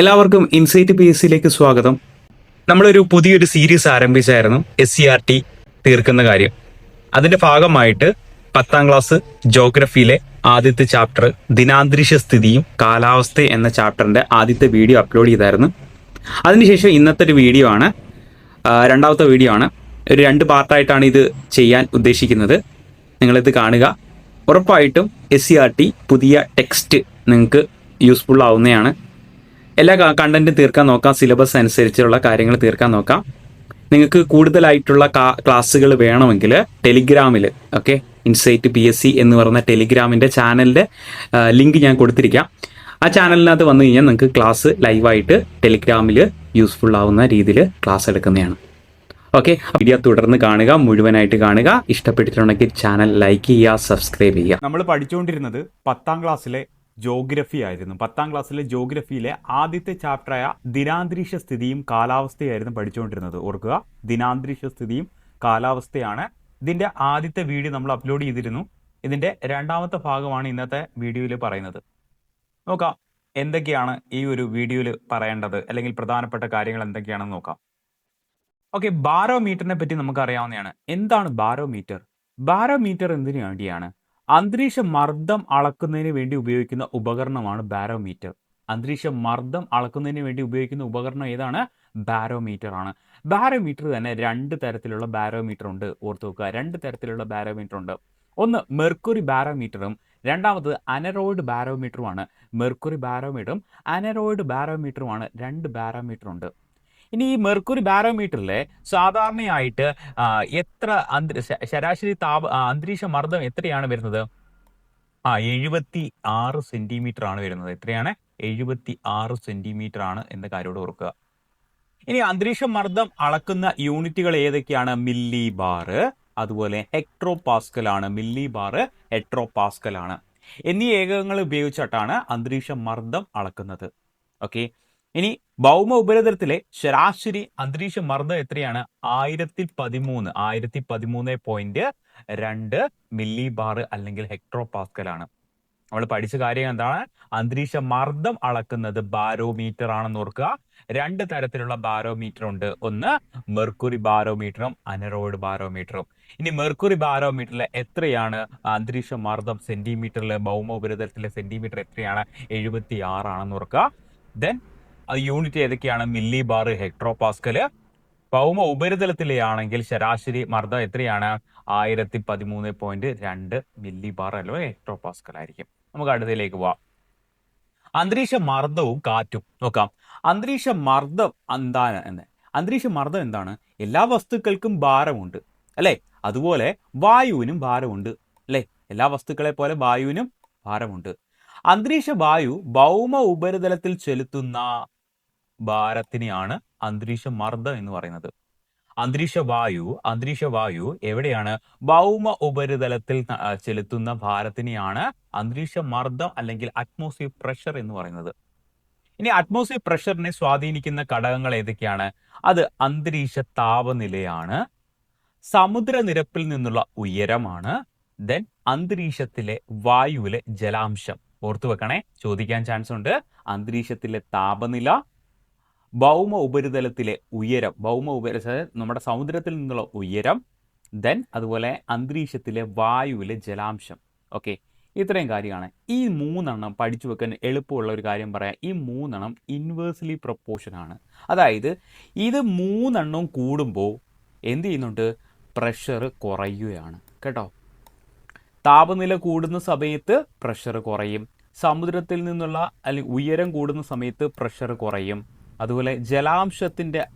എല്ലാവർക്കും insight P S സിയിലേക്ക് സ്വാഗതം. നമ്മളൊരു പുതിയൊരു സീരീസ് ആരംഭിച്ചായിരുന്നു എസ് സി ആർ ടി തീർക്കുന്ന കാര്യം. അതിന്റെ ഭാഗമായിട്ട് പത്താം ക്ലാസ് ജോഗ്രഫിയിലെ ആദ്യത്തെ ചാപ്റ്റർ ദിനാന്തരീക്ഷ സ്ഥിതിയും കാലാവസ്ഥ എന്ന ചാപ്റ്ററിന്റെ ആദ്യത്തെ വീഡിയോ അപ്ലോഡ് ചെയ്തായിരുന്നു. അതിനുശേഷം ഇന്നത്തെ ഒരു വീഡിയോ ആണ് രണ്ടാമത്തെ വീഡിയോ ആണ്. ഒരു രണ്ട് പാർട്ടായിട്ടാണ് ഇത് ചെയ്യാൻ ഉദ്ദേശിക്കുന്നത്. നിങ്ങളിത് കാണുക. ഉറപ്പായിട്ടും എസ് സി ആർ ടി പുതിയ ടെക്സ്റ്റ് നിങ്ങൾക്ക് യൂസ്ഫുൾ ആവുന്നതാണ്. എല്ലാ കണ്ടന്റും തീർക്കാൻ നോക്കാം സിലബസ് അനുസരിച്ചുള്ള കാര്യങ്ങൾ തീർക്കാൻ നോക്കാം. നിങ്ങൾക്ക് കൂടുതലായിട്ടുള്ള ക്ലാസ്സുകൾ വേണമെങ്കിൽ ടെലിഗ്രാമിൽ okay Insight P S C എന്ന് പറയുന്ന ടെലിഗ്രാമിന്റെ ചാനലിന്റെ ലിങ്ക് ഞാൻ കൊടുത്തിരിക്കാം. ആ ചാനലിനകത്ത് വന്നു കഴിഞ്ഞാൽ നിങ്ങൾക്ക് ക്ലാസ് ലൈവായിട്ട് ടെലിഗ്രാമിൽ യൂസ്ഫുൾ ആവുന്ന രീതിയിൽ ക്ലാസ് എടുക്കുന്നതാണ്. ഓക്കെ വീഡിയോ തുടർന്ന് കാണുക മുഴുവനായിട്ട് കാണുക. ഇഷ്ടപ്പെട്ടിട്ടുണ്ടെങ്കിൽ ചാനൽ ലൈക്ക് ചെയ്യുക സബ്സ്ക്രൈബ് ചെയ്യുക. നമ്മൾ പഠിച്ചുകൊണ്ടിരുന്നത് പത്താം ക്ലാസ്സിലെ ജോഗ്രഫി ആയിരുന്നു. പത്താം ക്ലാസ്സിലെ ജോഗ്രഫിയിലെ ആദ്യത്തെ ചാപ്റ്ററായ ദിനാന്തരീക്ഷ സ്ഥിതിയും കാലാവസ്ഥയായിരുന്നു പഠിച്ചുകൊണ്ടിരുന്നത്. ഓർക്കുക ദിനാന്തരീക്ഷ സ്ഥിതിയും കാലാവസ്ഥയാണ് ഇതിന്റെ ആദ്യത്തെ വീഡിയോ നമ്മൾ അപ്ലോഡ് ചെയ്തിരുന്നു. ഇതിന്റെ രണ്ടാമത്തെ ഭാഗമാണ് ഇന്നത്തെ വീഡിയോയിൽ പറയുന്നത്. നോക്കാം എന്തൊക്കെയാണ് ഈ ഒരു വീഡിയോയിൽ പറയേണ്ടത്? അല്ലെങ്കിൽ പ്രധാനപ്പെട്ട കാര്യങ്ങൾ എന്തൊക്കെയാണെന്ന് നോക്കാം. ഓക്കെ ബാരോമീറ്ററിനെ പറ്റി നമുക്ക് അറിയാവുന്നതാണ് എന്താണ് ബാരോമീറ്റർ? ബാരോമീറ്റർ എന്തിനു വേണ്ടിയാണ്? അന്തരീക്ഷ മർദ്ദം അളക്കുന്നതിന് വേണ്ടി ഉപയോഗിക്കുന്ന ഉപകരണമാണ് ബാരോമീറ്റർ. അന്തരീക്ഷ മർദ്ദം അളക്കുന്നതിന് വേണ്ടി ഉപയോഗിക്കുന്ന ഉപകരണം ഏതാണ്? ബാരോമീറ്റർ ആണ് ബാരോമീറ്റർ തന്നെ രണ്ട് തരത്തിലുള്ള ബാരോമീറ്റർ ഉണ്ട്. ഓർത്ത് വെക്കുക രണ്ട് തരത്തിലുള്ള ബാരോമീറ്റർ ഉണ്ട്. ഒന്ന് മെർക്കുറി ബാരോമീറ്ററും രണ്ടാമത് അനറോയിഡ് ബാരോമീറ്ററുമാണ്. മെർക്കുറി ബാരോമീറ്ററും അനറോയിഡ് ബാരോമീറ്ററുമാണ് രണ്ട് ബാരോമീറ്റർ ഉണ്ട്. ഇനി ഈ മെർക്കുറി ബാരോമീറ്ററിലെ സാധാരണയായിട്ട് എത്ര ശരാശരി താപ അന്തരീക്ഷ മർദ്ദം എത്രയാണ് വരുന്നത്? ആ എഴുപത്തി ആറ് സെന്റിമീറ്റർ ആണ് വരുന്നത്. എത്രയാണ്? എഴുപത്തി ആറ് സെന്റിമീറ്റർ ആണ് എന്ന കാര്യോട് ഓർക്കുക. ഇനി അന്തരീക്ഷ മർദ്ദം അളക്കുന്ന യൂണിറ്റുകൾ ഏതൊക്കെയാണ്? മില്ലി ബാറ് അതുപോലെ ഹെക്ട്രോ പാസ്കൽ ആണ് മില്ലി ബാറ് ഹെട്രോ പാസ്കൽ ആണ് എന്നീ ഏകകങ്ങൾ ഉപയോഗിച്ചിട്ടാണ് അന്തരീക്ഷ മർദ്ദം അളക്കുന്നത്. ഓക്കെ. ഇനി ഭൗമ ഉപരിതലത്തിലെ ശരാശരി അന്തരീക്ഷ മർദ്ദം എത്രയാണ്? ആയിരത്തി പതിമൂന്ന് ആയിരത്തി പതിമൂന്ന് പോയിന്റ് രണ്ട് മില്ലി ബാർ അല്ലെങ്കിൽ ഹെക്ട്രോ ആണ്. നമ്മൾ പഠിച്ച കാര്യം എന്താണ്? അന്തരീക്ഷ മർദ്ദം അളക്കുന്നത് ബാരോമീറ്റർ ആണെന്ന് ഓർക്കുക. രണ്ട് തരത്തിലുള്ള ബാരോമീറ്റർ ഉണ്ട്. ഒന്ന് മെർക്കുറി ബാരോമീറ്ററും അനറോയിഡ് ബാരോമീറ്ററും ഇനി മെർക്കുറി ബാരോമീറ്ററിൽ എത്രയാണ്? അന്തരീക്ഷ മർദ്ദം സെന്റിമീറ്ററിൽ ഭൗമ ഉപരിതലത്തിലെ സെന്റിമീറ്റർ എത്രയാണ്? എഴുപത്തി ആറാണെന്ന് ഓർക്കുക. ദെൻ അത് യൂണിറ്റ് ഏതൊക്കെയാണ്? മില്ലി ബാർ ഹെക്ട്രോ പാസ്കൽ ഭൗമ ഉപരിതലത്തിലെ ആണെങ്കിൽ ശരാശരി മർദ്ദം എത്രയാണ്? ആയിരത്തി പതിമൂന്ന് പോയിന്റ് രണ്ട് മില്ലി ബാർ അല്ലോ? ഹെക്ട്രോ പാസ്കൽ ആയിരിക്കും. നമുക്ക് അടുത്തതിലേക്ക് പോവാം. അന്തരീക്ഷ മർദ്ദവും കാറ്റും. നോക്കാം. അന്തരീക്ഷ മർദ്ദം എന്താണ് എന്ന്. അന്തരീക്ഷ മർദ്ദം എന്താണ്? എല്ലാ വസ്തുക്കൾക്കും ഭാരമുണ്ട് അല്ലേ? അതുപോലെ വായുവിനും ഭാരമുണ്ട് അല്ലേ? എല്ലാ വസ്തുക്കളെ പോലെ വായുവിനും ഭാരമുണ്ട്. അന്തരീക്ഷ വായു ഭൗമ ഉപരിതലത്തിൽ ചെലുത്തുന്ന ഭാരത്തിനെയാണ് അന്തരീക്ഷ മർദ്ദം എന്ന് പറയുന്നത്. അന്തരീക്ഷ വായു അന്തരീക്ഷ വായു എവിടെയാണ്? ഭൗമ ഉപരിതലത്തിൽ ചെലുത്തുന്ന ഭാരത്തിനെയാണ് അന്തരീക്ഷ മർദ്ദം അല്ലെങ്കിൽ അറ്റ്മോസ്ഫിയർ പ്രഷർ എന്ന് പറയുന്നത്. ഇനി അറ്റ്മോസ്ഫിയർ പ്രഷറിനെ സ്വാധീനിക്കുന്ന ഘടകങ്ങൾ ഏതൊക്കെയാണ്? അത് അന്തരീക്ഷ താപനിലയാണ് സമുദ്രനിരപ്പിൽ നിന്നുള്ള ഉയരമാണ് ദെൻ അന്തരീക്ഷത്തിലെ വായുവിലെ ജലാംശം. ഓർത്തു വെക്കണേ ചോദിക്കാൻ ചാൻസ് ഉണ്ട്. അന്തരീക്ഷത്തിലെ താപനില ഭൗമ ഉപരിതലത്തിലെ ഉയരം ഭൗമ ഉപരിതല നമ്മുടെ സമുദ്രത്തിൽ നിന്നുള്ള ഉയരം ദെൻ അതുപോലെ അന്തരീക്ഷത്തിലെ വായുവിലെ ജലാംശം. ഓക്കെ ഇത്രയും കാര്യമാണ്. ഈ മൂന്നെണ്ണം പഠിച്ചു വെക്കാൻ എളുപ്പമുള്ള ഒരു കാര്യം പറയാം. ഈ മൂന്നെണ്ണം ഇൻവേഴ്സ്ലി പ്രൊപ്പോർഷൻ ആണ്. അതായത് ഇത് മൂന്നെണ്ണം കൂടുമ്പോൾ എന്ത് ചെയ്യുന്നുണ്ട്? പ്രഷർ കുറയുകയാണ്. കേട്ടോ? താപനില കൂടുന്ന സമയത്ത് പ്രഷർ കുറയും. സമുദ്രത്തിൽ നിന്നുള്ള അല്ലെങ്കിൽ ഉയരം കൂടുന്ന സമയത്ത് പ്രഷർ കുറയും. അതുപോലെ ജലാംശത്തിന്റെ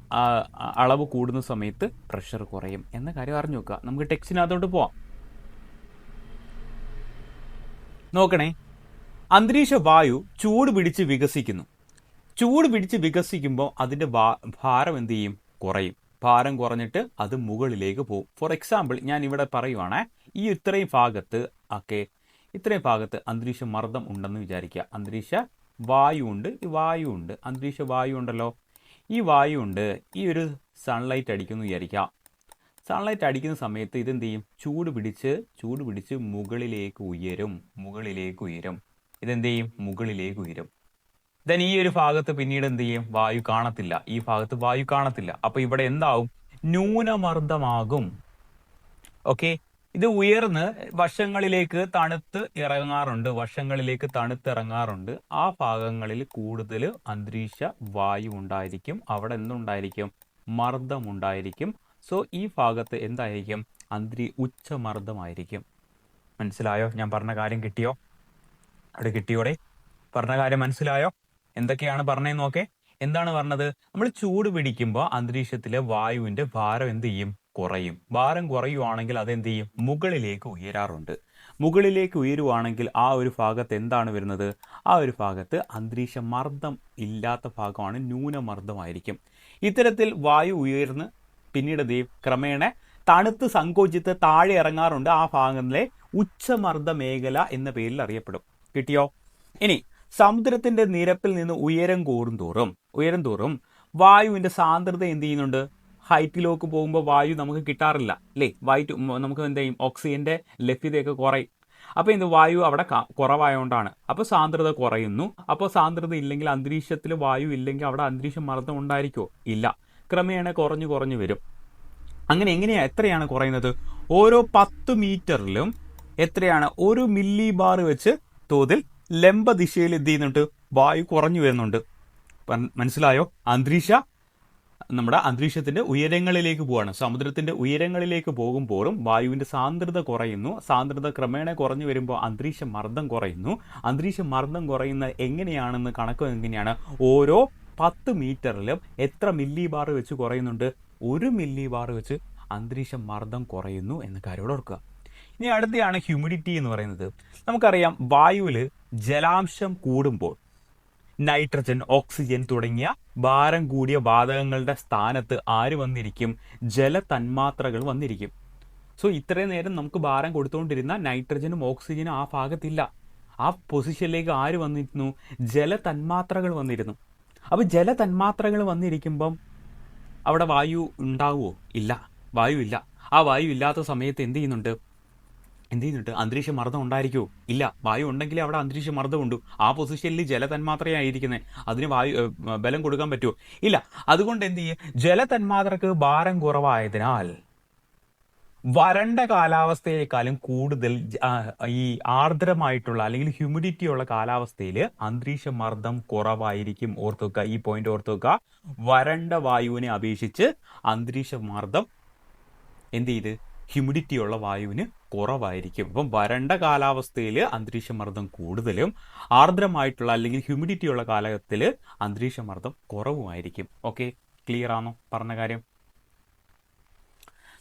അളവ് കൂടുന്ന സമയത്ത് പ്രഷർ കുറയും എന്ന കാര്യം അറിഞ്ഞു നോക്കുക നമുക്ക് ടെക്സ്റ്റിനകത്തോട്ട് പോവാം. നോക്കണേ. അന്തരീക്ഷ വായു ചൂട് പിടിച്ച് വികസിക്കുന്നു. ചൂട് പിടിച്ച് വികസിക്കുമ്പോൾ അതിന്റെ ഭാരം എന്ത് ചെയ്യും? കുറയും. ഭാരം കുറഞ്ഞിട്ട് അത് മുകളിലേക്ക് പോകും. ഫോർ എക്സാമ്പിൾ ഞാൻ ഇവിടെ പറയുവാണേ ഈ ഇത്രയും ഭാഗത്ത് ഒക്കെ ഇത്രയും ഭാഗത്ത് അന്തരീക്ഷ മർദ്ദം ഉണ്ടെന്ന് വിചാരിക്കുക. അന്തരീക്ഷ വായു ഉണ്ട് ഈ വായു ഉണ്ട് അന്തരീക്ഷ വായു ഉണ്ടല്ലോ ഈ വായു ഉണ്ട് ഈ ഒരു സൺലൈറ്റ് അടിക്കുന്നു വിചാരിക്കാം സൺലൈറ്റ് അടിക്കുന്ന സമയത്ത് ഇതെന്ത് ചെയ്യും? ചൂട് പിടിച്ച് ചൂട് പിടിച്ച് മുകളിലേക്ക് ഉയരും. മുകളിലേക്ക് ഉയരും. ഇതെന്ത് ചെയ്യും? മുകളിലേക്ക് ഉയരും. ദെൻ ഈ ഒരു ഭാഗത്ത് പിന്നീട് എന്ത് ചെയ്യും? വായു കാണത്തില്ല. ഈ ഭാഗത്ത് വായു കാണത്തില്ല. അപ്പൊ ഇവിടെ എന്താവും? ന്യൂനമർദ്ദമാകും. ഓക്കെ ഇത് ഉയർന്ന് വശങ്ങളിലേക്ക് തണുത്ത് ഇറങ്ങാറുണ്ട്. വശങ്ങളിലേക്ക് തണുത്തിറങ്ങാറുണ്ട് ആ ഭാഗങ്ങളിൽ കൂടുതൽ അന്തരീക്ഷ വായു ഉണ്ടായിരിക്കും. അവിടെ എന്തുണ്ടായിരിക്കും? മർദ്ദമുണ്ടായിരിക്കും സോ ഈ ഭാഗത്ത് എന്തായിരിക്കും? അന്തരീ ഉച്ചമർദ്ദമായിരിക്കും മനസ്സിലായോ? ഞാൻ പറഞ്ഞ കാര്യം കിട്ടിയോ? അവിടെ കിട്ടിയോടെ? പറഞ്ഞ കാര്യം മനസ്സിലായോ? എന്തൊക്കെയാണ് പറഞ്ഞതെന്ന് നോക്കേ. എന്താണ് പറഞ്ഞത്? നമ്മൾ ചൂട് പിടിക്കുമ്പോൾ അന്തരീക്ഷത്തിലെ വായുവിന്റെ ഭാരം എന്ത് ചെയ്യും? കുറയും. ഭാരം കുറയുവാണെങ്കിൽ അതെന്ത് ചെയ്യും മുകളിലേക്ക് ഉയരാറുണ്ട്. മുകളിലേക്ക് ഉയരുവാണെങ്കിൽ ആ ഒരു ഭാഗത്ത് എന്താണ് വരുന്നത്? ആ ഒരു ഭാഗത്ത് അന്തരീക്ഷ മർദ്ദം ഇല്ലാത്ത ഭാഗമാണ് ന്യൂനമർദ്ദമായിരിക്കും. ഇത്തരത്തിൽ വായു ഉയർന്ന് പിന്നീട് ദേ ക്രമേണ തണുത്ത് സങ്കോചിത്ത് താഴെ ഇറങ്ങാറുണ്ട്. ആ ഭാഗങ്ങളിലെ ഉച്ചമർദ്ദ മേഖല എന്ന പേരിൽ അറിയപ്പെടും. കിട്ടിയോ? ഇനി സമുദ്രത്തിന്റെ നിരപ്പിൽ നിന്ന് ഉയരം കൂടുന്തോറും ഉയരം തോറും വായുവിന്റെ സാന്ദ്രത എന്ത് ചെയ്യുന്നുണ്ട്? ഹൈറ്റിലേക്ക് പോകുമ്പോൾ വായു നമുക്ക് കിട്ടാറില്ല അല്ലേ? വായു നമുക്ക് എന്ത് ചെയ്യും? ഓക്സിജന്റെ ലഭ്യതയൊക്കെ കുറയും. അപ്പോൾ ഇത് വായു അവിടെ കുറവായതുകൊണ്ടാണ് അപ്പോൾ സാന്ദ്രത കുറയുന്നു. അപ്പോൾ സാന്ദ്രത ഇല്ലെങ്കിൽ അന്തരീക്ഷത്തിൽ വായു ഇല്ലെങ്കിൽ അവിടെ അന്തരീക്ഷം മർദ്ദം ഉണ്ടായിരിക്കുമോ ഇല്ല. ക്രമേണ കുറഞ്ഞു കുറഞ്ഞു വരും. അങ്ങനെ എങ്ങനെയാണ് എത്രയാണ് കുറയുന്നത്? ഓരോ പത്ത് മീറ്ററിലും എത്രയാണ്? ഒരു മില്ലി ബാർ വെച്ച് തോതിൽ ലംബ ദിശയിൽ എന്ത് ചെയ്യുന്നുണ്ട്? വായു കുറഞ്ഞു വരുന്നുണ്ട്. മനസ്സിലായോ? അന്തരീക്ഷ നമ്മുടെ അന്തരീക്ഷത്തിന്റെ ഉയരങ്ങളിലേക്ക് പോവാണ്. സമുദ്രത്തിന്റെ ഉയരങ്ങളിലേക്ക് പോകുമ്പോഴും വായുവിന്റെ സാന്ദ്രത കുറയുന്നു. സാന്ദ്രത ക്രമേണ കുറഞ്ഞു വരുമ്പോൾ അന്തരീക്ഷ മർദ്ദം കുറയുന്നു. അന്തരീക്ഷ മർദ്ദം കുറയുന്ന എങ്ങനെയാണെന്ന് കണക്ക് എങ്ങനെയാണ്? ഓരോ പത്ത് മീറ്ററിലും എത്ര മില്ലി ബാർ വെച്ച് കുറയുന്നുണ്ട്? ഒരു മില്ലി ബാർ വെച്ച് അന്തരീക്ഷ മർദ്ദം കുറയുന്നു എന്ന കാര്യം ഓർക്കുക. ഇനി അടുത്തയാണ് ഹ്യൂമിഡിറ്റി എന്ന് പറയുന്നത്. നമുക്കറിയാം വായുവിൽ ജലാംശം കൂടുമ്പോൾ നൈട്രജൻ ഓക്സിജൻ തുടങ്ങിയ ഭാരം കൂടിയ വാതകങ്ങളുടെ സ്ഥാനത്ത് ആര് വന്നിരിക്കും? ജലതന്മാത്രകൾ വന്നിരിക്കും. സോ ഇത്രയും നേരം നമുക്ക് ഭാരം കൊടുത്തുകൊണ്ടിരുന്ന നൈട്രജനും ഓക്സിജനും ആ ഭാഗത്തില്ല. ആ പൊസിഷനിലേക്ക് ആര് വന്നിരുന്നു? ജലതന്മാത്രകൾ വന്നിരുന്നു. അപ്പോൾ ജലതന്മാത്രകൾ വന്നിരിക്കുമ്പം അവിടെ വായു ഉണ്ടാവുമോ ഇല്ല. വായു ഇല്ല. ആ വായു ഇല്ലാത്ത സമയത്ത് എന്ത് ചെയ്യുന്നുണ്ട്? എന്ത് ചെയ്യുന്നുണ്ട്? അന്തരീക്ഷ മർദ്ദം ഉണ്ടായിരിക്കുമോ ഇല്ല. വായു ഉണ്ടെങ്കിലേ അവിടെ അന്തരീക്ഷ മർദ്ദമുണ്ട് ആ പൊസിഷനിൽ ജലതന്മാത്രയായിരിക്കുന്നത് അതിന് വായു ബലം കൊടുക്കാൻ പറ്റുമോ ഇല്ല. അതുകൊണ്ട് എന്ത് ചെയ്യും? ജലതന്മാത്രക്ക് ഭാരം കുറവായതിനാൽ വരണ്ട കാലാവസ്ഥയേക്കാളും കൂടുതൽ ഈ ആർദ്രമായിട്ടുള്ള അല്ലെങ്കിൽ ഹ്യൂമിഡിറ്റി ഉള്ള കാലാവസ്ഥയിൽ അന്തരീക്ഷ മർദ്ദം കുറവായിരിക്കും. ഓർത്തുക്ക ഈ പോയിന്റ് ഓർത്തുക്ക വരണ്ട വായുവിനെ അപേക്ഷിച്ച് അന്തരീക്ഷ മർദ്ദം എന്ത് ചെയ്ത്? ഹ്യൂമിഡിറ്റി ഉള്ള വായുവിന് കുറവായിരിക്കും. അപ്പം വരണ്ട കാലാവസ്ഥയിൽ അന്തരീക്ഷ മർദ്ദം കൂടുതലും ആർദ്രമായിട്ടുള്ള അല്ലെങ്കിൽ ഹ്യൂമിഡിറ്റി ഉള്ള കാലത്തിൽ അന്തരീക്ഷ മർദ്ദം കുറവുമായിരിക്കും. ഓക്കെ ക്ലിയർ ആണോ പറഞ്ഞ കാര്യം?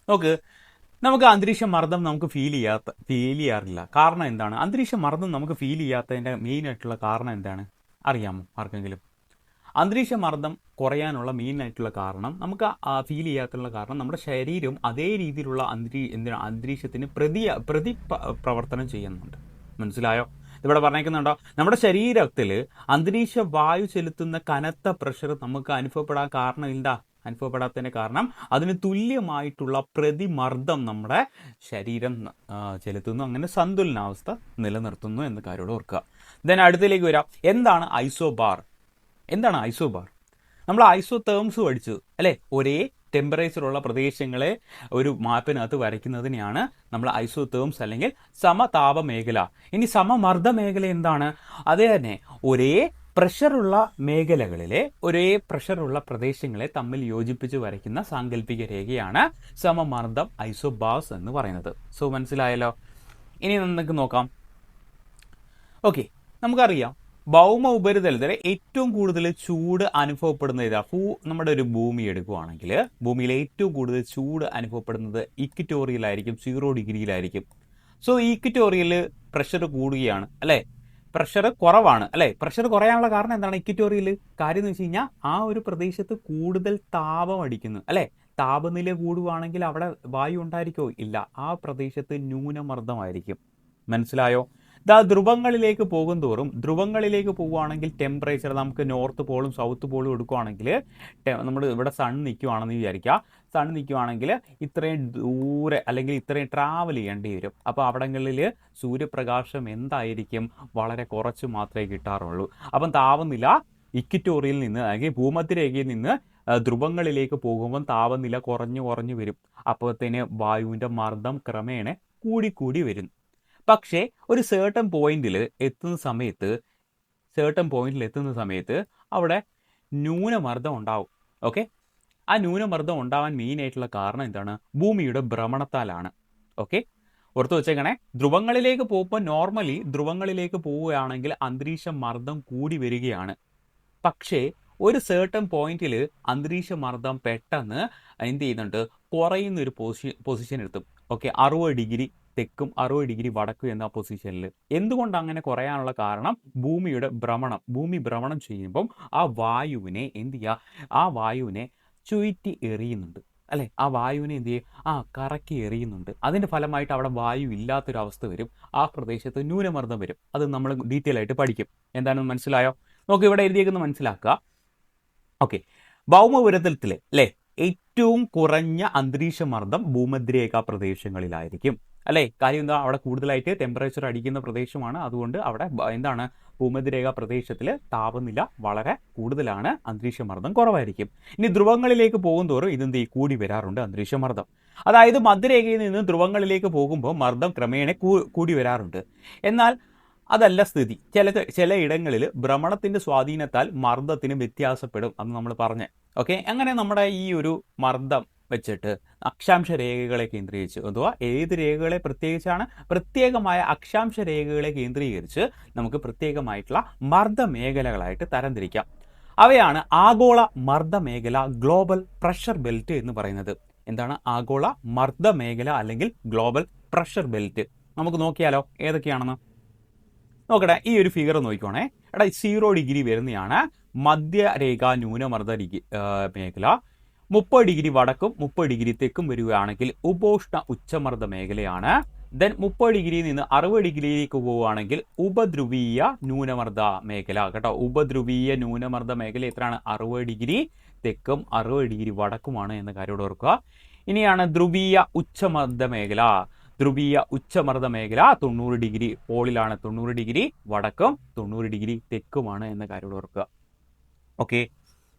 നോക്ക് നമുക്ക് അന്തരീക്ഷ മർദ്ദം നമുക്ക് ഫീൽ ചെയ്യാത്ത ഫീൽ ചെയ്യാറില്ല. കാരണം എന്താണ്? അന്തരീക്ഷ മർദ്ദം നമുക്ക് ഫീൽ ചെയ്യാത്തതിന്റെ മെയിൻ ആയിട്ടുള്ള കാരണം എന്താണ്? അറിയാമോ ആർക്കെങ്കിലും? അന്തരീക്ഷ മർദ്ദം കുറയാനുള്ള മെയിൻ ആയിട്ടുള്ള കാരണം നമുക്ക് ഫീൽ ചെയ്യാത്തുള്ള കാരണം നമ്മുടെ ശരീരം അതേ രീതിയിലുള്ള അന്തരീ എന്തിനാ അന്തരീക്ഷത്തിന് പ്രതി പ്രതി പ്രവർത്തനം ചെയ്യുന്നുണ്ട്. മനസ്സിലായോ? ഇവിടെ പറഞ്ഞേക്കുന്നുണ്ടോ? നമ്മുടെ ശരീരത്തിൽ അന്തരീക്ഷ വായു ചെലുത്തുന്ന കനത്ത പ്രഷർ നമുക്ക് അനുഭവപ്പെടാൻ കാരണം എന്താ? അനുഭവപ്പെടാത്തതിന് കാരണം അതിന് തുല്യമായിട്ടുള്ള പ്രതിമർദ്ദം നമ്മുടെ ശരീരം ചെലുത്തുന്നു. അങ്ങനെ സന്തുലനാവസ്ഥ നിലനിർത്തുന്നു എന്ന കാര്യം ഓർക്കുക. ദെൻ അടുത്തിലേക്ക് വരാം. എന്താണ് ഐസോബാർ എന്താണ് ഐസോബാർ നമ്മൾ ഐസോ തേംസ് പഠിച്ചു അല്ലേ? ഒരേ ടെമ്പറേച്ചറുള്ള പ്രദേശങ്ങളെ ഒരു മാപ്പിനകത്ത് വരയ്ക്കുന്നതിനെയാണ് നമ്മൾ ഐസോ തേംസ് അല്ലെങ്കിൽ സമതാപ മേഖല. ഇനി സമമർദ്ദ മേഖല എന്താണ്? അതേ തന്നെ ഒരേ പ്രഷറുള്ള മേഖലകളിലെ ഒരേ പ്രഷറുള്ള പ്രദേശങ്ങളെ തമ്മിൽ യോജിപ്പിച്ച് വരയ്ക്കുന്ന സാങ്കല്പിക രേഖയാണ് സമമർദ്ദം ഐസോബാസ് എന്ന് പറയുന്നത്. സോ മനസ്സിലായല്ലോ? ഇനി നമുക്ക് നോക്കാം. ഓക്കെ നമുക്കറിയാം. ഭൗമ ഉപരിതലത്തിൽ ഏറ്റവും കൂടുതൽ ചൂട് അനുഭവപ്പെടുന്ന ഇതാ ഭൂ നമ്മുടെ ഒരു ഭൂമി എടുക്കുവാണെങ്കിൽ ഭൂമിയിൽ ഏറ്റവും കൂടുതൽ ചൂട് അനുഭവപ്പെടുന്നത് ഇക്വിറ്റോറിയലായിരിക്കും സീറോ ഡിഗ്രിയിലായിരിക്കും. സോ ഇക്വിറ്റോറിയൽ പ്രഷർ കൂടുകയാണ് അല്ലേ? പ്രഷർ കുറവാണ് അല്ലേ? പ്രഷർ കുറയാനുള്ള കാരണം എന്താണ് ഇക്വിറ്റോറിയൽ? കാര്യം എന്ന് വെച്ച് കഴിഞ്ഞാൽ ആ ഒരു പ്രദേശത്ത് കൂടുതൽ താപം അടിക്കുന്നു അല്ലേ? താപനില കൂടുവാണെങ്കിൽ അവിടെ വായു ഉണ്ടായിരിക്കോ? ഇല്ല. ആ പ്രദേശത്ത് ന്യൂനമർദ്ദമായിരിക്കും. മനസ്സിലായോ? ദാ ധ്രുവങ്ങളിലേക്ക് പോകും തോറും ധ്രുവങ്ങളിലേക്ക് പോവുകയാണെങ്കിൽ ടെമ്പറേച്ചർ നമുക്ക് നോർത്ത് പോളും സൗത്ത് പോളും എടുക്കുവാണെങ്കിൽ നമ്മൾ ഇവിടെ സൺ നിൽക്കുവാണെന്ന് വിചാരിക്കുക. സൺ നിൽക്കുവാണെങ്കിൽ ഇത്രയും ദൂരെ അല്ലെങ്കിൽ ഇത്രയും ട്രാവൽ ചെയ്യേണ്ടി വരും. അപ്പോൾ അവിടങ്ങളിൽ സൂര്യപ്രകാശം എന്തായിരിക്കും? വളരെ കുറച്ച് മാത്രമേ കിട്ടാറുള്ളൂ. അപ്പം താപനില ഇക്വിറ്റോറിയയിൽ നിന്ന് അല്ലെങ്കിൽ ഭൂമധ്യരേഖയിൽ നിന്ന് ധ്രുവങ്ങളിലേക്ക് പോകുമ്പോൾ താപനില കുറഞ്ഞു കുറഞ്ഞു വരും. അപ്പോഴത്തേന് വായുവിന്റെ മർദ്ദം ക്രമേണ കൂടിക്കൂടി വരും. പക്ഷേ ഒരു സേർട്ടൺ പോയിന്റിൽ എത്തുന്ന സമയത്ത് സേർട്ടൺ പോയിന്റിൽ എത്തുന്ന സമയത്ത് അവിടെ ന്യൂനമർദ്ദം ഉണ്ടാവും. ഓക്കെ ആ ന്യൂനമർദ്ദം ഉണ്ടാവാൻ മെയിൻ ആയിട്ടുള്ള കാരണം എന്താണ്? ഭൂമിയുടെ ഭ്രമണത്താലാണ്. ഓക്കെ ഓർത്ത് വെച്ചേക്കണേ ധ്രുവങ്ങളിലേക്ക് പോകുമ്പോൾ നോർമലി ധ്രുവങ്ങളിലേക്ക് പോവുകയാണെങ്കിൽ അന്തരീക്ഷ മർദ്ദം കൂടി വരികയാണ്. പക്ഷേ ഒരു സേർട്ടൺ പോയിന്റിൽ അന്തരീക്ഷ മർദ്ദം പെട്ടെന്ന് എന്ത് ചെയ്യുന്നുണ്ട്? കുറയുന്ന ഒരു പൊസിഷൻ പൊസിഷൻ എത്തും ഓക്കെ അറുപത് ഡിഗ്രി തെക്കും അറുപത് ഡിഗ്രി വടക്കും എന്ന പൊസിഷനിൽ എന്തുകൊണ്ട് അങ്ങനെ കുറയാനുള്ള കാരണം? ഭൂമിയുടെ ഭ്രമണം ഭൂമി ഭ്രമണം ചെയ്യുമ്പം ആ വായുവിനെ എന്ത് ചെയ്യുക ആ വായുവിനെ ചുറ്റി എറിയുന്നുണ്ട്. അല്ലേ? ആ വായുവിനെ എന്ത് ചെയ്യും? ആ കറക്കി എറിയുന്നുണ്ട്. അതിന്റെ ഫലമായിട്ട് അവിടെ വായു ഇല്ലാത്തൊരു അവസ്ഥ വരും. ആ പ്രദേശത്ത് ന്യൂനമർദ്ദം വരും. അത് നമ്മൾ ഡീറ്റെയിൽ ആയിട്ട് പഠിക്കും. എന്താണെന്ന് മനസ്സിലായോ? നോക്ക് ഇവിടെ എഴുതിയേക്കുന്നത് മനസ്സിലാക്കുക. ഓക്കെ. ഭൗമപുരത്തിലെ അല്ലേ? ഏറ്റവും കുറഞ്ഞ അന്തരീക്ഷ മർദ്ദം ഭൂമധ്യരേഖാ പ്രദേശങ്ങളിലായിരിക്കും. അല്ലേ? കാര്യം എന്താ? അവിടെ കൂടുതലായിട്ട് ടെമ്പറേച്ചർ അടിക്കുന്ന പ്രദേശമാണ്. അതുകൊണ്ട് അവിടെ എന്താണ്? ഭൂമധ്യരേഖ പ്രദേശത്തിൽ താപനില വളരെ കൂടുതലാണ്. അന്തരീക്ഷ മർദ്ദം കുറവായിരിക്കും. ഇനി ധ്രുവങ്ങളിലേക്ക് പോകുന്തോറും ഇതെന്ത് കൂടി വരാറുണ്ട് അന്തരീക്ഷ മർദ്ദം അതായത് മധ്യരേഖയിൽ നിന്ന് ധ്രുവങ്ങളിലേക്ക് പോകുമ്പോൾ മർദ്ദം ക്രമേണ കൂടി വരാറുണ്ട്. എന്നാൽ അതല്ല സ്ഥിതി. ചില ചില ഇടങ്ങളിൽ ഭ്രമണത്തിന്റെ സ്വാധീനത്താൽ മർദ്ദത്തിന് വ്യത്യാസപ്പെടും അന്ന് നമ്മൾ പറഞ്ഞ്. ഓക്കെ? അങ്ങനെ നമ്മുടെ ഈ ഒരു മർദ്ദം വെച്ചിട്ട് അക്ഷാംശ രേഖകളെ കേന്ദ്രീകരിച്ച് അഥവാ ഏത് രേഖകളെ പ്രത്യേകിച്ചാണ് പ്രത്യേകമായ അക്ഷാംശ രേഖകളെ കേന്ദ്രീകരിച്ച് നമുക്ക് പ്രത്യേകമായിട്ടുള്ള മർദ്ദ മേഖലകളായിട്ട് തരംതിരിക്കാം. അവയാണ് ആഗോള മർദ്ദ മേഖല ഗ്ലോബൽ പ്രഷർ ബെൽറ്റ് എന്ന് പറയുന്നത്. എന്താണ് ആഗോള മർദ്ദ മേഖല അല്ലെങ്കിൽ ഗ്ലോബൽ പ്രഷർ ബെൽറ്റ്? നമുക്ക് നോക്കിയാലോ ഏതൊക്കെയാണെന്ന്? നോക്കട്ടെ ഈ ഒരു ഫിഗർ നോക്കിക്കോണേ. എടാ സീറോ ഡിഗ്രി വരുന്നതാണ് മധ്യരേഖ ന്യൂനമർദ്ദ മേഖല. മുപ്പത് ഡിഗ്രി വടക്കും മുപ്പത് ഡിഗ്രി തെക്കും വരികയാണെങ്കിൽ ഉപോഷ്ണ ഉച്ചമർദ്ദ മേഖലയാണ്. ദെൻ മുപ്പത് ഡിഗ്രിയിൽ നിന്ന് അറുപത് ഡിഗ്രിയിലേക്ക് പോവുകയാണെങ്കിൽ ഉപദ്രുവീയ ന്യൂനമർദ്ദ മേഖല. കേട്ടോ ഉപദ്രുവീയ ന്യൂനമർദ്ദ മേഖല എത്രയാണ്? അറുപത് ഡിഗ്രി തെക്കും അറുപത് ഡിഗ്രി വടക്കുമാണ് എന്ന കാര്യം ഓർക്കുക. ഇനിയാണ് ധ്രുവീയ ഉച്ചമർദ്ദ മേഖല. ധ്രുവീയ ഉച്ചമർദ്ദ മേഖല തൊണ്ണൂറ് ഡിഗ്രി പോളിലാണ്. തൊണ്ണൂറ് ഡിഗ്രി വടക്കും തൊണ്ണൂറ് ഡിഗ്രി തെക്കുമാണ് എന്ന കാര്യം ഓർക്കുക. ഓക്കെ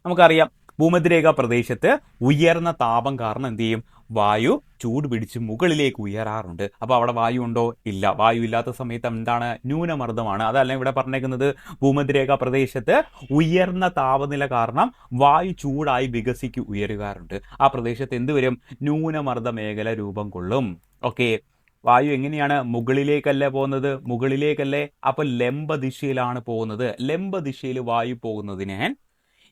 നമുക്കറിയാം. ഭൂമധ്യരേഖ പ്രദേശത്ത് ഉയർന്ന താപം കാരണം എന്ത് ചെയ്യും? വായു ചൂട് പിടിച്ച് മുകളിലേക്ക് ഉയരാറുണ്ട്. അപ്പോൾ അവിടെ വായു ഉണ്ടോ? ഇല്ല. വായു ഇല്ലാത്ത സമയത്ത് എന്താണ്? ന്യൂനമർദ്ദമാണ്. അതല്ല ഇവിടെ പറഞ്ഞേക്കുന്നത് ഭൂമധ്യരേഖ പ്രദേശത്ത് ഉയർന്ന താപനില കാരണം വായു ചൂടായി വികസിക്ക് ഉയരുകാറുണ്ട്. ആ പ്രദേശത്ത് എന്ത് വരും? ന്യൂനമർദ്ദ മേഖല രൂപം കൊള്ളും. ഓക്കെ. വായു എങ്ങനെയാണ്? മുകളിലേക്കല്ലേ പോകുന്നത്? മുകളിലേക്കല്ലേ? അപ്പൊ ലംബ ദിശയിലാണ് പോകുന്നത്. ലംബ ദിശയിൽ വായു പോകുന്നതിന്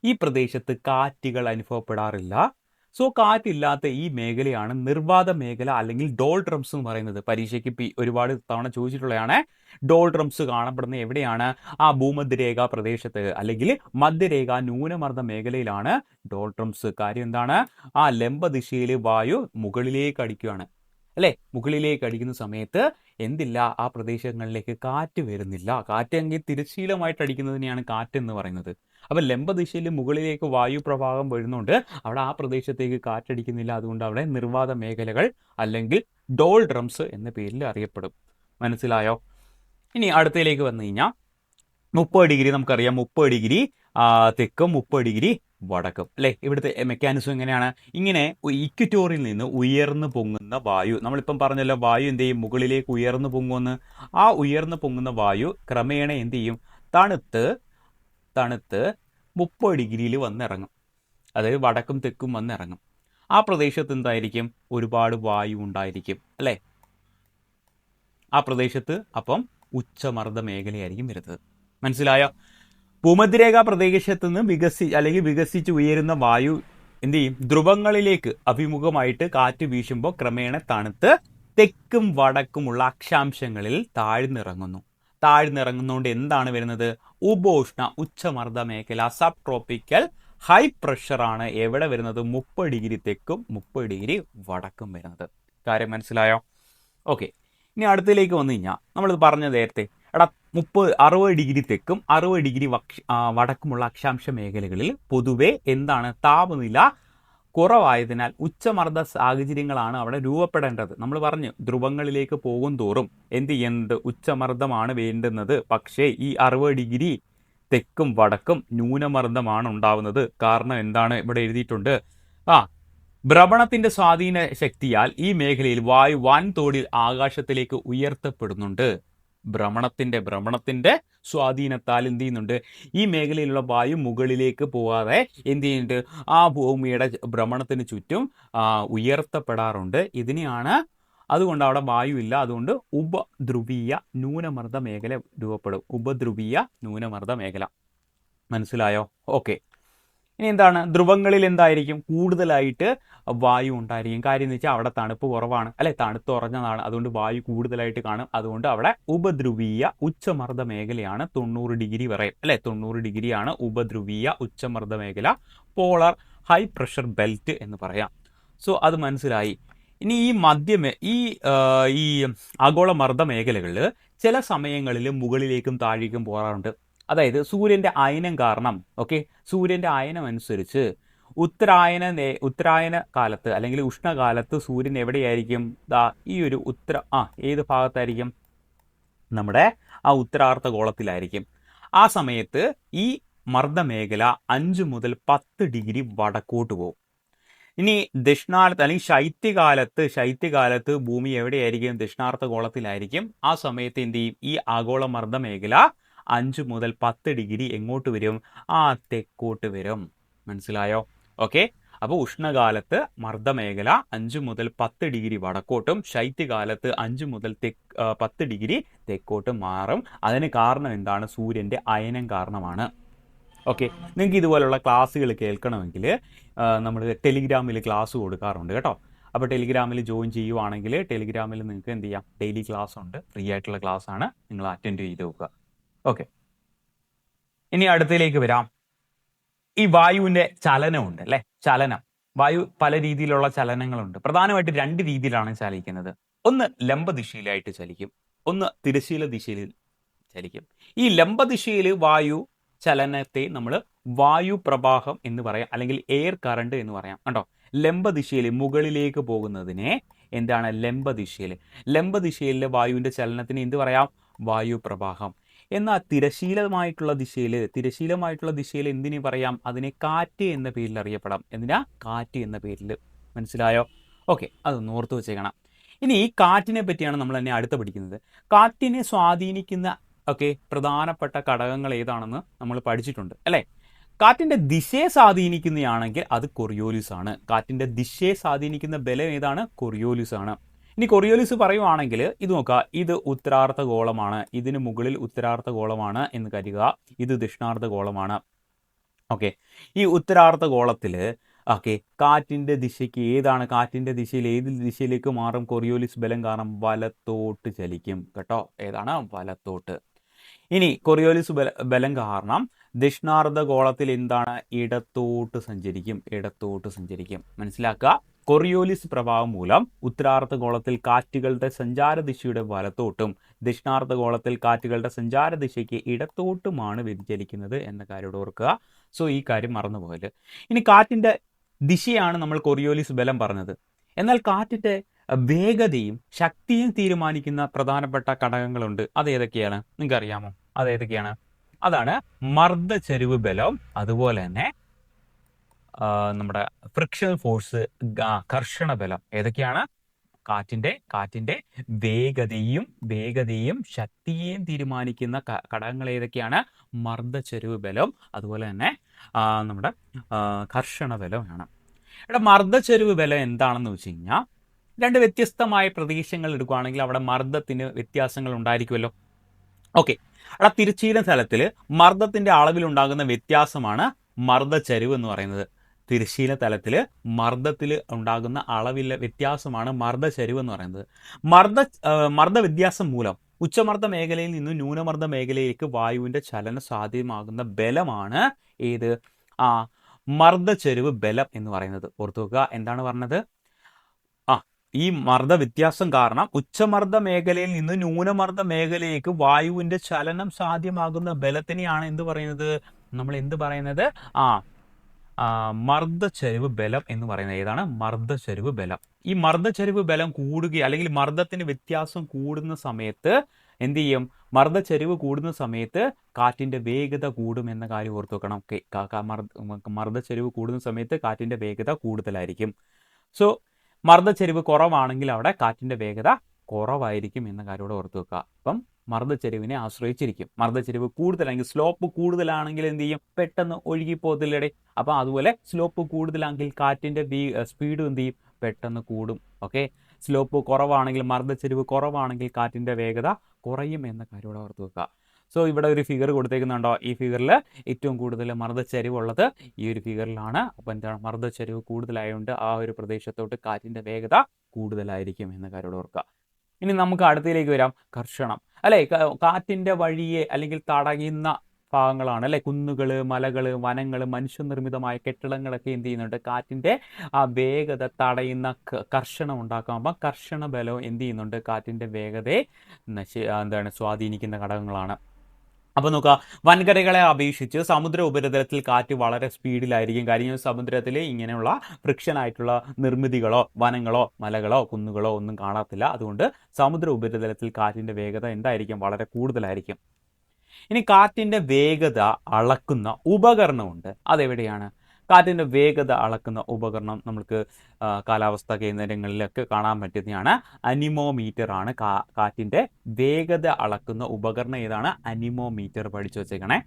ഈ പ്രദേശത്ത് കാറ്റുകൾ അനുഭവപ്പെടാറില്ല. സോ കാറ്റില്ലാത്ത ഈ മേഖലയാണ് നിർവാത മേഖല അല്ലെങ്കിൽ ഡോൾ ഡ്രംസ് എന്ന് പറയുന്നത്. പരീക്ഷയ്ക്ക് ഒരുപാട് തവണ ചോദിച്ചിട്ടുള്ളതാണ്. ഡോൾ ഡ്രംസ് കാണപ്പെടുന്നത് എവിടെയാണ്? ആ ഭൂമധ്യരേഖ പ്രദേശത്ത് അല്ലെങ്കിൽ മധ്യരേഖ ന്യൂനമർദ്ദ മേഖലയിലാണ് ഡോൾ ഡ്രംസ് കാര്യം എന്താണ്? ആ ലംബ ദിശയിൽ വായു മുകളിലേക്ക് അടിക്കുകയാണ്. അല്ലേ? മുകളിലേക്ക് അടിക്കുന്ന സമയത്ത് എന്തില്ല? ആ പ്രദേശങ്ങളിലേക്ക് കാറ്റ് വരുന്നില്ല. കാറ്റ് കാറ്റെങ്കിൽ തിരശീലമായിട്ട് അടിക്കുന്നതിനെയാണ് കാറ്റ് എന്ന് പറയുന്നത്. അപ്പം ലംബദിശയിൽ മുകളിലേക്ക് വായു പ്രവാഹം വരുന്നുണ്ട്. അവിടെ ആ പ്രദേശത്തേക്ക് കാറ്റടിക്കുന്നില്ല. അതുകൊണ്ട് അവിടെ നിർവാത മേഖലകൾ അല്ലെങ്കിൽ ഡോൾ ഡ്രംസ് എന്ന പേരിൽ അറിയപ്പെടും. മനസ്സിലായോ? ഇനി അടുത്തയിലേക്ക് വന്നു കഴിഞ്ഞാൽ മുപ്പത് ഡിഗ്രി നമുക്കറിയാം. മുപ്പത് ഡിഗ്രി തെക്കും മുപ്പത് ഡിഗ്രി വടക്കും. അല്ലേ? ഇവിടുത്തെ മെക്കാനിസം എങ്ങനെയാണ്? ഇങ്ങനെ ഇക്വിറ്റോറിൽ നിന്ന് ഉയർന്നു പൊങ്ങുന്ന വായു. നമ്മളിപ്പം പറഞ്ഞല്ലോ വായു എന്ത് ചെയ്യും? മുകളിലേക്ക് ഉയർന്നു പൊങ്ങുമെന്ന്. ആ ഉയർന്നു പൊങ്ങുന്ന വായു ക്രമേണ എന്ത് ചെയ്യും? തണുത്ത് തണുത്ത് മുപ്പത് ഡിഗ്രിയിൽ വന്നിറങ്ങും. അതായത് വടക്കും തെക്കും വന്നിറങ്ങും. ആ പ്രദേശത്ത് എന്തായിരിക്കും? ഒരുപാട് വായു ഉണ്ടായിരിക്കും അല്ലേ? ആ പ്രദേശത്ത് അപ്പം ഉച്ചമർദ്ദ മേഖലയായിരിക്കും വരുന്നത്. മനസ്സിലായോ? ഭൂമധ്യരേഖ പ്രദേശത്ത് നിന്ന് വികസി അല്ലെങ്കിൽ വികസിച്ച് ഉയരുന്ന വായു എന്ത് ചെയ്യും? ധ്രുവങ്ങളിലേക്ക് അഭിമുഖമായിട്ട് കാറ്റ് വീശുമ്പോൾ ക്രമേണ തണുത്ത് തെക്കും വടക്കുമുള്ള അക്ഷാംശങ്ങളിൽ താഴ്ന്നിറങ്ങുന്നു. താഴ്ന്നിറങ്ങുന്നതുകൊണ്ട് എന്താണ് വരുന്നത്? ഉപോഷ്ണ ഉച്ചമർദ്ദ മേഖല സബ് ട്രോപ്പിക്കൽ ഹൈ പ്രഷറാണ് എവിടെ വരുന്നത്? മുപ്പത് ഡിഗ്രി തെക്കും മുപ്പത് ഡിഗ്രി വടക്കും വരുന്നത്. കാര്യം മനസ്സിലായോ? ഓക്കെ ഇനി അടുത്തിലേക്ക് വന്നു കഴിഞ്ഞാൽ നമ്മളിത് പറഞ്ഞ നേരത്തെ. എടാ മുപ്പത് അറുപത് ഡിഗ്രി തെക്കും അറുപത് ഡിഗ്രി വടക്കുമുള്ള അക്ഷാംശ മേഖലകളിൽ പൊതുവെ എന്താണ്? താപനില കുറവായതിനാൽ ഉച്ചമർദ്ദ സാഹചര്യങ്ങളാണ് അവിടെ രൂപപ്പെടേണ്ടത്. നമ്മൾ പറഞ്ഞു ധ്രുവങ്ങളിലേക്ക് പോകും തോറും എന്ത് ചെയ്യുന്നത്? ഉച്ചമർദ്ദമാണ് വേണ്ടുന്നത്. പക്ഷേ ഈ അറുപത് ഡിഗ്രി തെക്കും വടക്കും ന്യൂനമർദ്ദമാണ് ഉണ്ടാവുന്നത്. കാരണം എന്താണ്? ഇവിടെ എഴുതിയിട്ടുണ്ട്. ആ ഭ്രമണത്തിന്റെ സ്വാധീന ശക്തിയാൽ ഈ മേഖലയിൽ വായു വൻതോടിൽ ആകാശത്തിലേക്ക് ഉയർത്തപ്പെടുന്നുണ്ട്. ഭ്രമണത്തിന്റെ ഭ്രമണത്തിന്റെ സ്വാധീനത്താൽ എന്ത് ചെയ്യുന്നുണ്ട്? ഈ മേഖലയിലുള്ള വായു മുകളിലേക്ക് പോകാതെ എന്ത് ചെയ്യുന്നുണ്ട്? ആ ഭൂമിയുടെ ഭ്രമണത്തിന് ചുറ്റും ഉയർത്തപ്പെടാറുണ്ട്. ഇതിനെയാണ് അതുകൊണ്ട് അവിടെ വായു ഇല്ല. അതുകൊണ്ട് ഉപദ്രുവീയ ന്യൂനമർദ്ദ മേഖല രൂപപ്പെടും. ഉപദ്രുവീയ ന്യൂനമർദ്ദ മേഖല. മനസ്സിലായോ? ഓക്കെ. ഇനി എന്താണ്? ധ്രുവങ്ങളിൽ എന്തായിരിക്കും? കൂടുതലായിട്ട് വായു ഉണ്ടായിരിക്കും. കാര്യം എന്ന് വെച്ചാൽ അവിടെ തണുപ്പ് കുറവാണ്. അല്ലെ? തണുത്ത് ഉറഞ്ഞതാണ് അതുകൊണ്ട് വായു കൂടുതലായിട്ട് കാണും. അതുകൊണ്ട് അവിടെ ഉപദ്രുവീയ ഉച്ചമർദ്ദ മേഖലയാണ് തൊണ്ണൂറ് ഡിഗ്രി വരെ. അല്ലെ? തൊണ്ണൂറ് ഡിഗ്രിയാണ് ഉപദ്രുവീയ ഉച്ചമർദ്ദ മേഖല. പോളർ ഹൈ പ്രഷർ ബെൽറ്റ് എന്ന് പറയാം. സോ അത് മനസ്സിലായി. ഇനി ഈ മധ്യമേ ഈ ഈ ആഗോള മർദ്ദ മേഖലകളിൽ ചില സമയങ്ങളിൽ മുകളിലേക്കും താഴേക്കും പോകാറുണ്ട്. അതായത് സൂര്യന്റെ അയനം കാരണം ഓക്കെ സൂര്യന്റെ അയനം അനുസരിച്ച് ഉത്തരായന നേ- ഉത്തരായന കാലത്ത് അല്ലെങ്കിൽ ഉഷ്ണകാലത്ത് സൂര്യൻ എവിടെയായിരിക്കും? ദാ ഈ ഒരു ഉത്തര ആ ഏത് ഭാഗത്തായിരിക്കും? നമ്മുടെ ആ ഉത്തരാർത്ഥ ഗോളത്തിലായിരിക്കും. ആ സമയത്ത് ഈ മർദ്ദമേഖല അഞ്ച് മുതൽ പത്ത് ഡിഗ്രി വടക്കോട്ട് പോകും. ഇനി ദക്ഷിണാലത്ത് അല്ലെങ്കിൽ ശൈത്യകാലത്ത് ശൈത്യകാലത്ത് ഭൂമി എവിടെയായിരിക്കും? ദക്ഷിണാർത്ഥ ഗോളത്തിലായിരിക്കും. ആ സമയത്ത് എന്ത് ചെയ്യും? ഈ ആഗോള മർദ്ദ മേഖല അഞ്ച് മുതൽ പത്ത് ഡിഗ്രി എങ്ങോട്ട് വരും? ആ തെക്കോട്ട് വരും. മനസ്സിലായോ? ഓക്കെ? അപ്പോൾ ഉഷ്ണകാലത്ത് മർദ്ദമേഖല അഞ്ച് മുതൽ പത്ത് ഡിഗ്രി വടക്കോട്ടും ശൈത്യകാലത്ത് അഞ്ച് മുതൽ തെക്ക് പത്ത് ഡിഗ്രി തെക്കോട്ടും മാറും. അതിന് കാരണം എന്താണ്? സൂര്യന്റെ അയനം കാരണമാണ്. ഓക്കെ? നിങ്ങൾക്ക് ഇതുപോലുള്ള ക്ലാസ്സുകൾ കേൾക്കണമെങ്കിൽ നമ്മൾ ടെലിഗ്രാമിൽ ക്ലാസ് കൊടുക്കാറുണ്ട് കേട്ടോ. അപ്പോൾ ടെലിഗ്രാമിൽ ജോയിൻ ചെയ്യുവാണെങ്കിൽ ടെലിഗ്രാമിൽ നിങ്ങൾക്ക് എന്ത് ചെയ്യാം? ഡെയിലി ക്ലാസ് ഉണ്ട് ഫ്രീ ആയിട്ടുള്ള ക്ലാസ് ആണ് നിങ്ങൾ അറ്റൻഡ് ചെയ്ത് നോക്കുക. ഓക്കെ ഇനി അടുത്തതിലേക്ക് വരാം. ഈ വായുവിന്റെ ചലനമുണ്ട് അല്ലെ? ചലനം. വായു പല രീതിയിലുള്ള ചലനങ്ങളുണ്ട്. പ്രധാനമായിട്ട് രണ്ട് രീതിയിലാണ് ചലിക്കുന്നത്. ഒന്ന് ലംബ ദിശയിലായിട്ട് ചലിക്കും. ഒന്ന് തിരശീല ദിശയിൽ ചലിക്കും. ഈ ലംബ ദിശയിൽ വായു ചലനത്തെ നമ്മൾ വായു പ്രവാഹം എന്ന് പറയാം. അല്ലെങ്കിൽ എയർ കറണ്ട് എന്ന് പറയാം. കണ്ടോ? ലംബ ദിശയിൽ മുകളിലേക്ക് പോകുന്നതിനെ എന്താണ് ലംബദിശയിൽ ദിശയിൽ? ലംബ ദിശയിലെ വായുവിന്റെ ചലനത്തിന് എന്ത് പറയാം? വായു പ്രവാഹം. എന്നാൽ തിരശീലമായിട്ടുള്ള ദിശയിൽ തിരശീലമായിട്ടുള്ള ദിശയിൽ എന്തിനു പറയാം? അതിനെ കാറ്റ് എന്ന പേരിൽ അറിയപ്പെടാം. എന്തിനാ? കാറ്റ് എന്ന പേരിൽ. മനസ്സിലായോ? ഓക്കെ അത് ഓർത്ത് വെച്ചേക്കണം. ഇനി ഈ കാറ്റിനെ പറ്റിയാണ് നമ്മൾ തന്നെ അടുത്ത പഠിക്കുന്നത്. കാറ്റിനെ സ്വാധീനിക്കുന്ന ഒക്കെ പ്രധാനപ്പെട്ട ഘടകങ്ങൾ ഏതാണെന്ന് നമ്മൾ പഠിച്ചിട്ടുണ്ട് അല്ലേ? കാറ്റിന്റെ ദിശയെ സ്വാധീനിക്കുന്നതാണെങ്കിൽ അത് കൊറിയോലിസ് ആണ് കാറ്റിന്റെ ദിശയെ സ്വാധീനിക്കുന്ന ബലം ഏതാണ്? കൊറിയോലിസ് ആണ് ഇനി കൊറിയോലിസ് പറയുവാണെങ്കിൽ ഇത് നോക്കുക. ഇത് ഉത്തരാർത്ഥ ഗോളമാണ്. ഇതിന് മുകളിൽ ഉത്തരാർത്ഥ ഗോളമാണ് എന്ന് കരുതുക. ഇത് ദക്ഷിണാർത്ഥ ഗോളമാണ്. ഓക്കെ ഈ ഉത്തരാർത്ഥ ഗോളത്തിൽ ഓക്കെ കാറ്റിന്റെ ദിശയ്ക്ക് ഏതാണ്? കാറ്റിന്റെ ദിശയിൽ ഏത് ദിശയിലേക്ക് മാറും? കൊറിയോലിസ് ബലം കാരണം വലത്തോട്ട് ചലിക്കും. കേട്ടോ? ഏതാണ്? വലത്തോട്ട്. ഇനി കൊറിയോലിസ് ബല കാരണം ദക്ഷിണാർദ്ധ ഗോളത്തിൽ എന്താണ്? ഇടത്തോട്ട് സഞ്ചരിക്കും. ഇടത്തോട്ട് സഞ്ചരിക്കും. മനസ്സിലാക്കുക? കൊറിയോലിസ് പ്രഭാവം മൂലം ഉത്തരാർദ്ധഗോളത്തിൽ കാറ്റുകളുടെ സഞ്ചാര ദിശയുടെ വലത്തോട്ടും ദക്ഷിണാർത്ഥഗോളത്തിൽ കാറ്റുകളുടെ സഞ്ചാര ദിശയ്ക്ക് ഇടത്തോട്ടുമാണ് വ്യതിചലിക്കുന്നത് എന്ന കാര്യം ഓർക്കുക. സോ ഈ കാര്യം മറന്നുപോകൽ ഇനി കാറ്റിന്റെ ദിശയാണ് നമ്മൾ കൊറിയോലിസ് ബലം പറഞ്ഞത്. എന്നാൽ കാറ്റിന്റെ വേഗതയും ശക്തിയും തീരുമാനിക്കുന്ന പ്രധാനപ്പെട്ട ഘടകങ്ങളുണ്ട്. അത് ഏതൊക്കെയാണ്? നിങ്ങൾക്ക് അറിയാമോ അത് ഏതൊക്കെയാണ്? അതാണ് മർദ്ദചരിവ് ബലം. അതുപോലെ തന്നെ നമ്മുടെ ഫ്രിക്ഷൻ ഫോഴ്സ് കർഷണ ബലം ഏതൊക്കെയാണ്? കാറ്റിന്റെ കാറ്റിന്റെ വേഗതയും വേഗതയും ശക്തിയെയും തീരുമാനിക്കുന്ന ഘടകങ്ങൾ ഏതൊക്കെയാണ്? മർദ്ദചരിവ് ബലം അതുപോലെ തന്നെ നമ്മുടെ കർഷണ ബലമാണ്. ഇവിടെ മർദ്ദചരിവ് ബലം എന്താണെന്ന് വെച്ച് കഴിഞ്ഞാൽ രണ്ട് വ്യത്യസ്തമായ പ്രദേശങ്ങൾ എടുക്കുകയാണെങ്കിൽ അവിടെ മർദ്ദത്തിന് വ്യത്യാസങ്ങൾ ഉണ്ടായിരിക്കുമല്ലോ. ഓക്കെ. അവിടെ തിരശ്ചീന സ്ഥലത്തിൽ മർദ്ദത്തിന്റെ അളവിൽ ഉണ്ടാകുന്ന വ്യത്യാസമാണ് മർദ്ദചരിവ് എന്ന് പറയുന്നത്. തിരശ്ശീല തലത്തിൽ മർദ്ദത്തിൽ ഉണ്ടാകുന്ന അളവിലെ വ്യത്യാസമാണ് മർദ്ദചരിവ് എന്ന് പറയുന്നത്. മർദ്ദ മർദ്ദ വ്യത്യാസം മൂലം ഉച്ചമർദ്ദ മേഖലയിൽ നിന്ന് ന്യൂനമർദ്ദ മേഖലയിലേക്ക് വായുവിന്റെ ചലനം സാധ്യമാകുന്ന ബലമാണ് ഏത്? ആ മർദ്ദചരിവ് ബലം എന്ന് പറയുന്നത്. ഓർത്തു വെക്കുക എന്താണ് പറഞ്ഞത്? ആ ഈ മർദ്ദ വ്യത്യാസം കാരണം ഉച്ചമർദ്ദ മേഖലയിൽ നിന്ന് ന്യൂനമർദ്ദ മേഖലയിലേക്ക് വായുവിന്റെ ചലനം സാധ്യമാകുന്ന ബലത്തിനെയാണ് എന്ത് പറയുന്നത്? നമ്മൾ എന്ത് പറയുന്നത്? ആ ആ, മർദ്ദചരിവ് ബലം എന്ന് പറയുന്നത് ഏതാണ്? മർദ്ദച്ചരിവ് ബലം. ഈ മർദ്ദച്ചരിവ് ബലം കൂടുക അല്ലെങ്കിൽ മർദ്ദത്തിന് വ്യത്യാസം കൂടുന്ന സമയത്ത് എന്ത് ചെയ്യും? മർദ്ദച്ചരിവ് കൂടുന്ന സമയത്ത് കാറ്റിന്റെ വേഗത കൂടും എന്ന കാര്യം ഓർത്ത് വെക്കണം. മർദ്ദച്ചരിവ് കൂടുന്ന സമയത്ത് കാറ്റിന്റെ വേഗത കൂടുതലായിരിക്കും. സോ മർദ്ദച്ചരിവ് കുറവാണെങ്കിൽ അവിടെ കാറ്റിന്റെ വേഗത കുറവായിരിക്കും എന്ന കാര്യം കൂടെ ഓർത്ത് വെക്കുക. അപ്പം മർദ്ദച്ചരിവിനെ ആശ്രയിച്ചിരിക്കും. മർദ്ദച്ചരിവ് കൂടുതലാണെങ്കിൽ സ്ലോപ്പ് കൂടുതലാണെങ്കിൽ എന്ത് ചെയ്യും? പെട്ടെന്ന് ഒഴുകി അപ്പൊ അപ്പം അതുപോലെ സ്ലോപ്പ് കൂടുതലാണെങ്കിൽ കാറ്റിന്റെ സ്പീഡ് എന്ത് ചെയ്യും? പെട്ടെന്ന് കൂടും. ഓക്കെ? സ്ലോപ്പ് കുറവാണെങ്കിൽ മർദ്ദച്ചെരിവ് കുറവാണെങ്കിൽ കാറ്റിന്റെ വേഗത കുറയും എന്ന കാര്യം ഇവിടെ ഓർത്ത് വെക്കുക. സോ ഇവിടെ ഒരു ഫിഗർ കൊടുത്തേക്കുന്നുണ്ടോ? ഈ ഫിഗറിൽ ഏറ്റവും കൂടുതൽ മർദ്ദച്ചരിവുള്ളത് ഈ ഒരു ഫിഗറിലാണ് അപ്പോൾ എന്താണ്? മർദ്ദച്ചരിവ് കൂടുതലായതുകൊണ്ട് ആ ഒരു പ്രദേശത്തോട്ട് കാറ്റിന്റെ വേഗത കൂടുതലായിരിക്കും എന്ന കാര്യം ഓർക്കുക. ഇനി നമുക്ക് അടുത്തതിലേക്ക് വരാം. കർഷണം. അല്ലേ? കാറ്റിന്റെ വഴിയെ അല്ലെങ്കിൽ തടയുന്ന ഭാഗങ്ങളാണ് അല്ലെ? കുന്നുകൾ മലകൾ വനങ്ങൾ മനുഷ്യനിർമ്മിതമായ കെട്ടിടങ്ങളൊക്കെ എന്ത് ചെയ്യുന്നുണ്ട്? കാറ്റിന്റെ ആ വേഗത തടയുന്ന കർഷണം ഉണ്ടാക്കുമ്പോൾ കർഷണ ബലം എന്ത് ചെയ്യുന്നുണ്ട്? കാറ്റിന്റെ വേഗതയെ എന്താണ് സ്വാധീനിക്കുന്ന ഘടകങ്ങളാണ്. അപ്പോൾ നോക്കുക വൻകരകളെ അപേക്ഷിച്ച് സമുദ്ര ഉപരിതലത്തിൽ കാറ്റ് വളരെ സ്പീഡിലായിരിക്കും. കാര്യം സമുദ്രത്തിൽ ഇങ്ങനെയുള്ള ഫ്രിക്ഷൻ ആയിട്ടുള്ള നിർമ്മിതികളോ വനങ്ങളോ മലകളോ കുന്നുകളോ ഒന്നും കാണാത്തില്ല. അതുകൊണ്ട് സമുദ്ര ഉപരിതലത്തിൽ കാറ്റിന്റെ വേഗത എന്തായിരിക്കും? വളരെ കൂടുതലായിരിക്കും. ഇനി കാറ്റിന്റെ വേഗത അളക്കുന്ന ഉപകരണമുണ്ട്. അതെവിടെയാണ്? കാറ്റിന്റെ വേഗത അളക്കുന്ന ഉപകരണം നമുക്ക് കാലാവസ്ഥാ കേന്ദ്രങ്ങളിലൊക്കെ കാണാൻ പറ്റുന്നതാണ്. അനിമോമീറ്റർ ആണ് കാ കാറ്റിന്റെ വേഗത അളക്കുന്ന ഉപകരണം ഏതാണ്? അനിമോമീറ്റർ പഠിച്ചു വെച്ചേക്കണേ.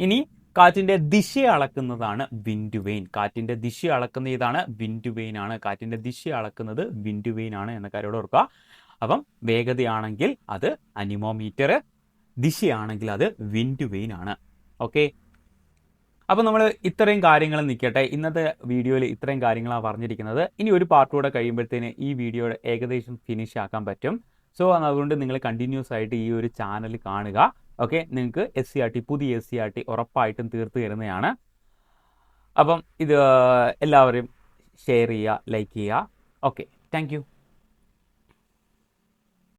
ഇനി കാറ്റിന്റെ ദിശ അളക്കുന്നതാണ് വിൻഡുവെയിൻ കാറ്റിന്റെ ദിശ അളക്കുന്ന ഏതാണ്? വിൻഡുവെയിൻ ആണ്. കാറ്റിന്റെ ദിശ അളക്കുന്നത് വിൻഡുവെയിൻ ആണ് എന്ന കാര്യം ഓർക്കുക. അപ്പം വേഗതയാണെങ്കിൽ അത് അനിമോമീറ്റർ ദിശയാണെങ്കിൽ അത് വിൻഡുവെയിൻ ആണ്. ഓക്കെ? അപ്പോൾ നമ്മൾ ഇത്രയും കാര്യങ്ങൾ നിൽക്കട്ടെ ഇന്നത്തെ വീഡിയോയിൽ ഇത്രയും കാര്യങ്ങളാണ് പറഞ്ഞിരിക്കുന്നത്. ഇനി ഒരു പാർട്ട് കൂടെ കഴിയുമ്പോഴത്തേന് ഈ വീഡിയോ ഏകദേശം ഫിനിഷ് ആക്കാൻ പറ്റും. സോ അതുകൊണ്ട് നിങ്ങൾ കണ്ടിന്യൂസ് ആയിട്ട് ഈ ഒരു ചാനൽ കാണുക. ഓക്കെ നിങ്ങൾക്ക് എസ് സി ആർ ടി പുതിയ എസ് സി ആർ ടി ഉറപ്പായിട്ടും തീർത്ത് തരുന്നതാണ്. അപ്പം ഇത് എല്ലാവരും ഷെയർ ചെയ്യുക ലൈക്ക് ചെയ്യുക. Okay thank